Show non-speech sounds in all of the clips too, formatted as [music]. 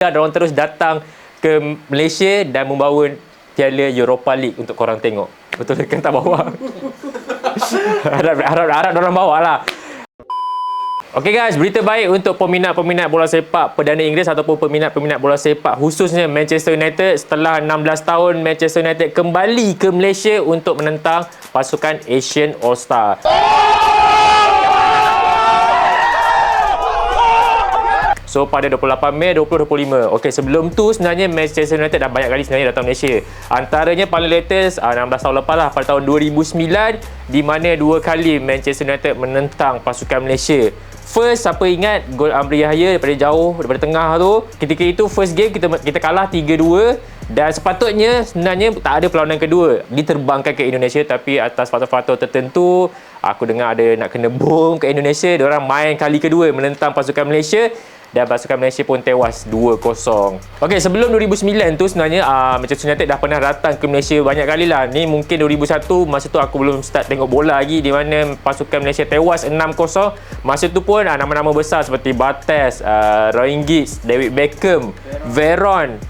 Diorang terus datang ke Malaysia dan membawa Piala Europa League untuk korang tengok. Betul kan tak bawa? [laughs] harap harap harap orang bawa lah. Okey guys, berita baik untuk peminat-peminat bola sepak Perdana Inggeris ataupun peminat-peminat bola sepak khususnya Manchester United setelah 16 tahun Manchester United kembali ke Malaysia untuk menentang pasukan Asian All-Star. So pada 28 Mei 2025. Okey sebelum tu sebenarnya Manchester United dah banyak kali sebenarnya datang Malaysia. Antaranya paling latest uh, 16 tahun lepas lah pada tahun 2009 di mana dua kali Manchester United menentang pasukan Malaysia. First siapa ingat gol Amri Yahya daripada jauh daripada tengah tu. Ketika itu first game kita kita kalah 3-2 dan sepatutnya sebenarnya tak ada perlawanan kedua. Diterbangkan ke Indonesia tapi atas faktor-faktor tertentu aku dengar ada nak kena bom ke Indonesia. Diorang main kali kedua menentang pasukan Malaysia dan pasukan Malaysia pun tewas 2-0. Okey, sebelum 2009 tu sebenarnya uh, Manchester United dah pernah datang ke Malaysia banyak kali lah. Ni mungkin 2001 masa tu aku belum start tengok bola lagi di mana pasukan Malaysia tewas 6-0. Masa tu pun uh, nama-nama besar seperti Bates, uh, Roy Giggs, David Beckham, Veron,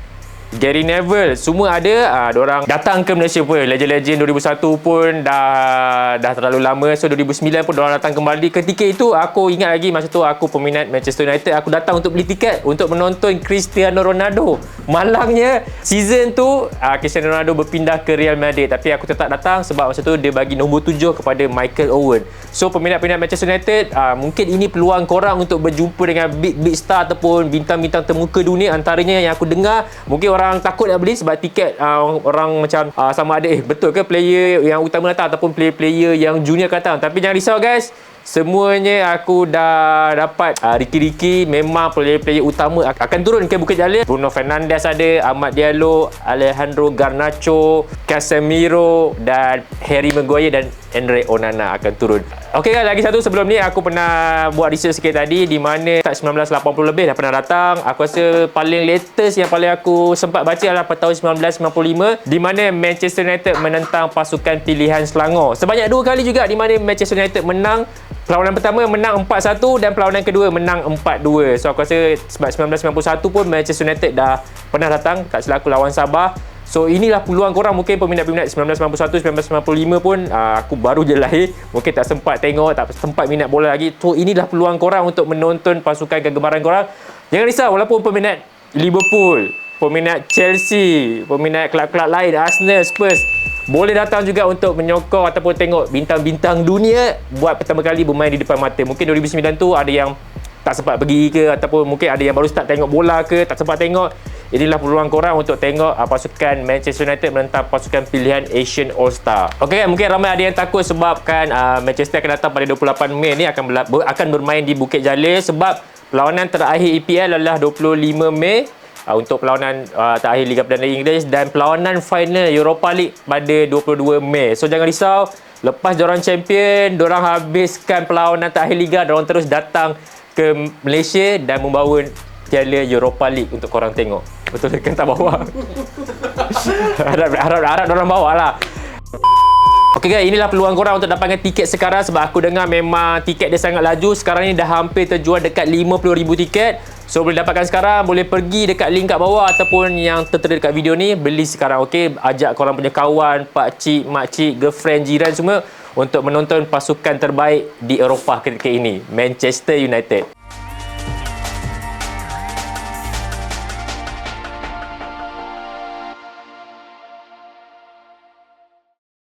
Gary Neville semua ada. Uh, orang datang ke Malaysia pun. Legend-legend 2001 pun dah dah terlalu lama. So 2009 pun orang datang kembali. Ketika itu aku ingat lagi masa tu aku peminat Manchester United. Aku datang untuk beli tiket untuk menonton Cristiano Ronaldo. Malangnya season tu uh, Cristiano Ronaldo berpindah ke Real Madrid. Tapi aku tetap datang sebab masa tu dia bagi nombor tujuh kepada Michael Owen. So peminat-peminat Manchester United uh, mungkin ini peluang korang untuk berjumpa dengan big big star ataupun bintang-bintang termuka dunia. Antaranya yang aku dengar mungkin orang orang takut nak beli sebab tiket uh, orang macam uh, sama ada eh betul ke player yang utama datang ataupun player-player yang junior datang? Tapi jangan risau guys. Semuanya aku dah dapat uh, Ricky-Ricky memang player-player utama akan turun ke Bukit Jalil. Bruno Fernandes ada Ahmad Diallo Alejandro Garnacho Casemiro dan Harry Maguire dan Andre Onana akan turun Okey kan lagi satu sebelum ni aku pernah buat research sikit tadi di mana tak 1980 lebih dah pernah datang aku rasa paling latest yang paling aku sempat baca adalah pada tahun 1995 di mana Manchester United menentang pasukan pilihan Selangor sebanyak dua kali juga di mana Manchester United menang Perlawanan pertama menang 4-1 dan perlawanan kedua menang 4-2. So aku rasa sebab 1991 pun Manchester United dah pernah datang tak selaku lawan Sabah. So inilah peluang korang mungkin peminat-peminat 1991, 1995 pun uh, aku baru je lahir. Mungkin tak sempat tengok, tak sempat minat bola lagi. So inilah peluang korang untuk menonton pasukan kegemaran korang. Jangan risau walaupun peminat Liverpool, peminat Chelsea, peminat kelab-kelab lain, Arsenal, Spurs boleh datang juga untuk menyokong ataupun tengok bintang-bintang dunia buat pertama kali bermain di depan mata. Mungkin 2009 tu ada yang tak sempat pergi ke ataupun mungkin ada yang baru start tengok bola ke tak sempat tengok. Inilah peluang korang untuk tengok uh, pasukan Manchester United menentang pasukan pilihan Asian All-Star. Okey, mungkin ramai ada yang takut sebabkan uh, Manchester akan datang pada 28 Mei ni akan akan bermain di Bukit Jalil sebab perlawanan terakhir EPL adalah 25 Mei uh, untuk perlawanan uh, terakhir Liga Perdana Inggeris dan perlawanan final Europa League pada 22 Mei. So jangan risau, lepas diorang champion, diorang habiskan perlawanan terakhir Liga, diorang terus datang ke Malaysia dan membawa Piala Europa League untuk korang tengok. Betul kan tak bawa? harap, harap, harap diorang bawa lah. Okey guys, inilah peluang korang untuk dapatkan tiket sekarang sebab aku dengar memang tiket dia sangat laju. Sekarang ni dah hampir terjual dekat 50,000 tiket. So boleh dapatkan sekarang, boleh pergi dekat link kat bawah ataupun yang tertera dekat video ni, beli sekarang okey. Ajak korang punya kawan, pak cik, mak cik, girlfriend, jiran semua untuk menonton pasukan terbaik di Eropah ketika ini, Manchester United.